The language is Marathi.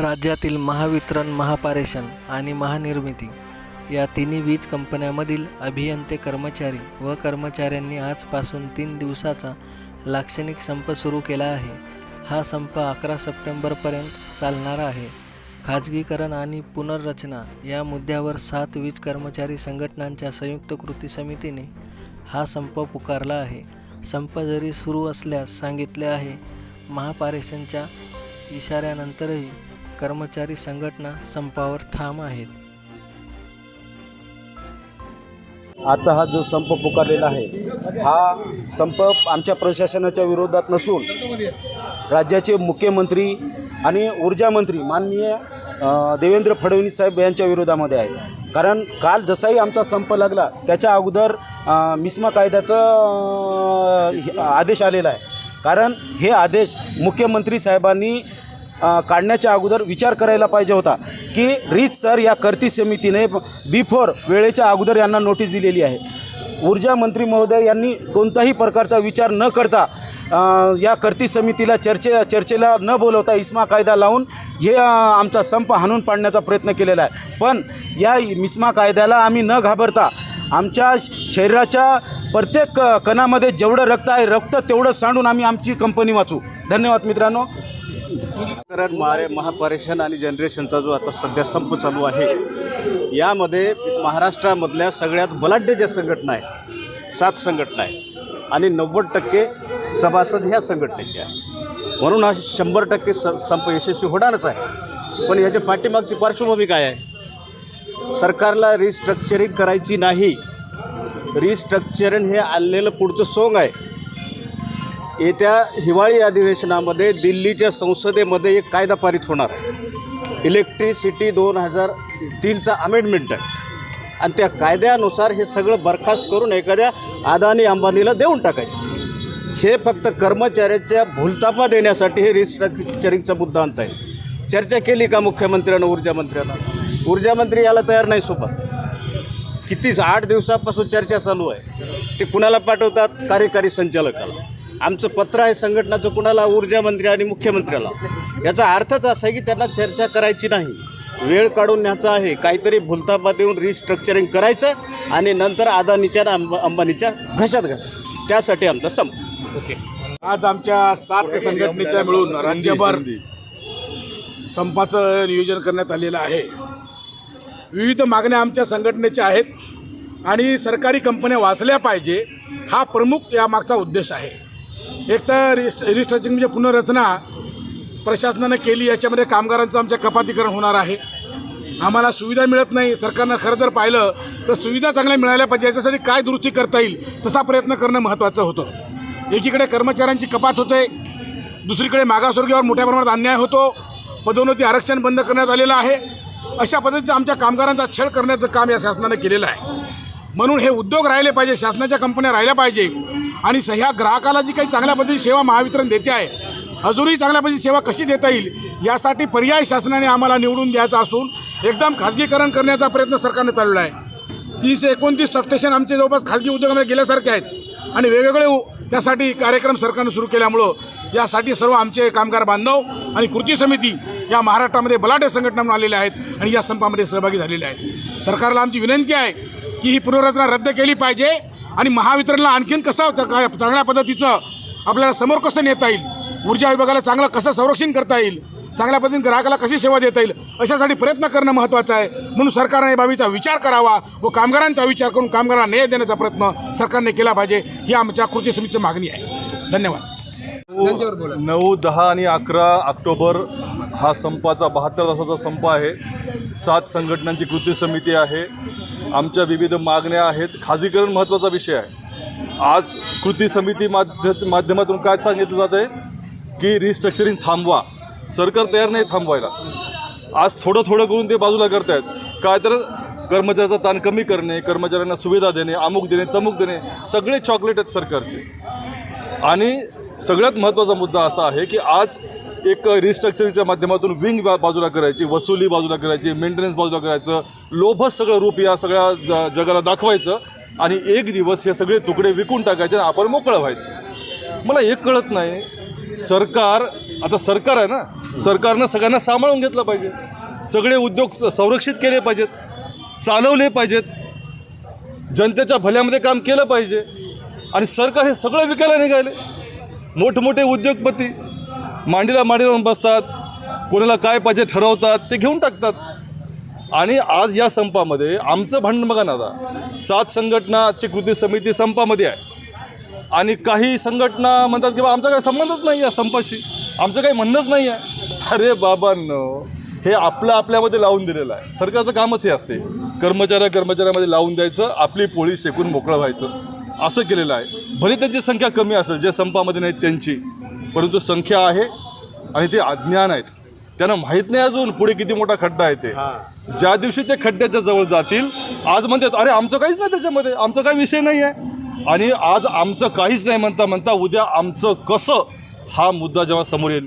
राज्यातील महावितरण महापारेषण आणि महानिर्मिती या तिन्ही वीज कंपन्यामधील अभियंते कर्मचारी व कर्मचाऱ्यांनी आजपासून तीन दिवसाचा लाक्षणिक संप सुरू केला आहे. हा संप अकरा सप्टेंबरपर्यंत चालणार आहे. खाजगीकरण आणि पुनर्रचना या मुद्द्यावर सात वीज कर्मचारी संघटनांच्या संयुक्त कृती समितीने हा संप पुकारला आहे. संप जरी सुरू असल्यास सांगितले आहे महापारेषणच्या इशाऱ्यानंतरही कर्मचारी संघटना संपावर ठाम आहेत. आजचा हा जो संप पुकारलेला आहे हा संप आमच्या प्रशासनाच्या विरोधात नसून राज्याचे मुख्यमंत्री आणि ऊर्जा मंत्री माननीय देवेंद्र फडणवीस साहेब यांच्या विरोधामध्ये आहे कारण काल जसाही आमचा संप लागला त्याच्या अगोदर मिस्मा कायद्याचं आदेश आलेला आहे. कारण हे आदेश मुख्यमंत्री साहेबांनी काढण्याच्या अगोदर विचार करायला पाहिजे होता की रीत सर या कर्ती समितीने बिफोर वेळेच्या अगोदर यांना नोटीस दिलेली आहे. ऊर्जा मंत्री महोदय यांनी कोणताही प्रकारचा विचार न करता या कर्ती समितीला चर्चे चर्चेला न बोलवता इस्मा कायदा लावून हे आमचा संप हाणून पाडण्याचा प्रयत्न केलेला आहे. पण या इस्मा कायद्याला आम्ही न घाबरता आमच्या शरीराच्या प्रत्येक कणामध्ये जेवढं रक्त आहे रक्त तेवढं सांडून आम्ही आमची कंपनी वाचू. धन्यवाद मित्रांनो. कारण मारे महापरेशन आणि जनरेशनचा जो आता सध्या संप चालू आहे यामध्ये महाराष्ट्रामधल्या सगळ्यात बलाढ्य ज्या संघटना आहे सात संघटना आहे आणि नव्वद टक्के सभासद ह्या संघटनेचे आहे म्हणून हा शंभर टक्के स संप यशस्वी होणारच आहे. पण याच्या पाठीमागची पार्श्वभूमी काय आहे? सरकारला रिस्ट्रक्चरिंग करायची नाही. रिस्ट्रक्चरिंग हे आणलेलं पुढचं सोंग आहे. येत्या हिवाळी अधिवेशनामध्ये दिल्लीच्या संसदेमध्ये एक कायदा पारित होणार आहे. इलेक्ट्रिसिटी दोन हजार तीनचा अमेंडमेंट आहे. आणि त्या कायद्यानुसार हे सगळं बरखास्त करून एखाद्या अदानी अंबानीला देऊन टाकायचं. हे फक्त कर्मचाऱ्याच्या भूलतापा देण्यासाठी हे रिस्ट्रक्चरिंगचा मुद्दा आहे. चर्चा केली का मुख्यमंत्र्यानं ऊर्जा ऊर्जामंत्री याला तयार नाही सोबत. कितीच आठ दिवसापासून चर्चा चालू आहे. ते कुणाला पाठवतात? कार्यकारी संचालकाला. आमचं पत्र आहे संघटनाचं कुणाला ऊर्जा मंत्री आणि मुख्यमंत्र्याला. याचा अर्थच असा आहे की त्यांना चर्चा करायची नाही. वेळ काढून न्यायचा आहे. काहीतरी भुलतापा देऊन रिस्ट्रक्चरिंग करायचं आणि नंतर अदानीच्या आणि अंब अंबानीच्या घशात घालायचं त्यासाठी आमचा संप आज आमच्या सात संघटनेच्या मिळून राज्यभर संपाचं नियोजन करण्यात आलेलं आहे. विविध मागण्या आमच्या संघटनेच्या आहेत आणि सरकारी कंपन्या वाचल्या पाहिजे हा प्रमुख या मागचा उद्देश आहे. एक तर रिस्ट रिस्ट्रक्चरिंग म्हणजे पुनर्रचना प्रशासनानं केली याच्यामध्ये कामगारांचं आमच्या कपातीकरण होणार आहे. आम्हाला सुविधा मिळत नाही सरकारनं खरं जर पाहिलं तर सुविधा चांगल्या मिळाल्या पाहिजे याच्यासाठी काय दुरुस्ती करता येईल तसा प्रयत्न करणं महत्त्वाचं होतं. एकीकडे कर्मचाऱ्यांची कपात होते दुसरीकडे मागासवर्गीयावर मोठ्या प्रमाणात अन्याय होतो पदोन्नती आरक्षण बंद करण्यात आलेलं आहे. अशा पद्धतीचं आमच्या कामगारांचा छळ करण्याचं काम या शासनानं केलेलं आहे. म्हणून हे उद्योग राहिले पाहिजे शासनाच्या कंपन्या राहिल्या पाहिजे आणि ह्या ग्राहकाला जी काही चांगल्या पद्धतीची सेवा महावितरण देते आहे अजूनही चांगल्या पद्धतीची सेवा कशी देता येईल यासाठी पर्याय शासनाने आम्हाला निवडून द्यायचा असून एकदम खाजगीकरण करण्याचा प्रयत्न सरकारने चालवला आहे. तीनशे एकोणतीस सबस्टेशन आमचे जवळपास खाजगी उद्योगामध्ये गेल्यासारखे आहेत आणि वेगवेगळे त्यासाठी कार्यक्रम सरकारनं सुरू केल्यामुळं यासाठी सर्व आमचे कामगार बांधव आणि कृती समिती या महाराष्ट्रामध्ये बलाढ्य संघटना म्हणून आलेल्या आहेत आणि या संपामध्ये सहभागी झालेल्या आहेत. सरकारला आमची विनंती आहे की ही पुनर्रचना रद्द केली पाहिजे. आणि महावितरणला आणखीन कसं काय? चांगल्या पद्धतीचं आपल्याला समोर कसं नेता येईल? ऊर्जा विभागाला चांगलं कसं संरक्षण करता येईल? चांगल्या पद्धतीने ग्राहकाला कशी सेवा देता येईल? अशासाठी प्रयत्न करणं महत्त्वाचं आहे. म्हणून सरकारने या बाबीचा विचार करावा व कामगारांचा विचार करून कामगारांना न्याय देण्याचा प्रयत्न सरकारने केला पाहिजे ही आमच्या कृती समितीची मागणी आहे. धन्यवाद. नऊ दहा आणि अकरा ऑक्टोबर हा संपाचा बहात्तर तासाचा संप आहे. सात संघटनांची कृती समिती आहे. आमच्या विविध मागण्या आहेत. खाजगीकरण महत्त्वाचा विषय आहे. आज कृती समिती माध्य माध्यमातून काय सांगितलं जात आहे? की रिस्ट्रक्चरिंग थांबवा. सरकार तयार नाही थांबवायला. आज थोडं थोडं करून ते बाजूला करतायत. काय तर कर्मचाऱ्याचा ताण कमी करणे कर्मचाऱ्यांना सुविधा देणे अमुक देणे तमुक देणे सगळे चॉकलेट आहेत सरकारचे. आणि सगळ्यात महत्त्वाचा मुद्दा असा आहे की आज एक रिस्ट्रक्चरिंगच्या माध्यमातून विंग बाजूला करायची वसुली बाजूला करायची मेंटेनन्स बाजूला करायचं लोभच सगळं रूप या सगळ्या ज- जगाला दाखवायचं आणि एक दिवस हे सगळे तुकडे विकून टाकायचे आणि आपण मोकळं व्हायचं. मला एक कळत नाही सरकार आता सरकार आहे ना सरकारनं सगळ्यांना सांभाळून घेतलं पाहिजे. सगळे उद्योग स- संरक्षित केले पाहिजेत चालवले पाहिजेत. जनतेच्या भल्यामध्ये काम केलं पाहिजे. आणि सरकार हे सगळं विकायला निघाले. मोठमोठे उद्योगपती मांडीला मांडी लावून बसतात कोणाला काय पाहिजे ठरवतात ते घेऊन टाकतात. आणि आज या संपामध्ये आमचं भांडण बघा ना आता. सात संघटनाची कृती समिती संपामध्ये आहे. आणि काही संघटना म्हणतात की बा आमचा काही संबंधच नाही आहे संपाशी. आमचं काही म्हणणंच नाही आहे. अरे बाबांनो हे आपलं आपल्यामध्ये लावून दिलेलं आहे. सरकारचं कामच हे असते. कर्मचाऱ्या कर्मचाऱ्यामध्ये लावून द्यायचं आपली पोळी शेकून मोकळं व्हायचं. असं केलेलं आहे. भले त्यांची संख्या कमी असेल जे संपामध्ये नाहीत त्यांची. परंतु संख्या आहे आणि ते अज्ञान आहेत. त्यांना माहीत नाही अजून पुढे किती मोठा खड्डा आहे ते. ज्या दिवशी ते खड्ड्याच्या जवळ जातील आज म्हणतात अरे आमचं काहीच नाही त्याच्यामध्ये. आमचा काही विषय नाही आहे. आणि आज आमचं काहीच नाही म्हणता म्हणता उद्या आमचं कसं हा मुद्दा जेव्हा समोर येईल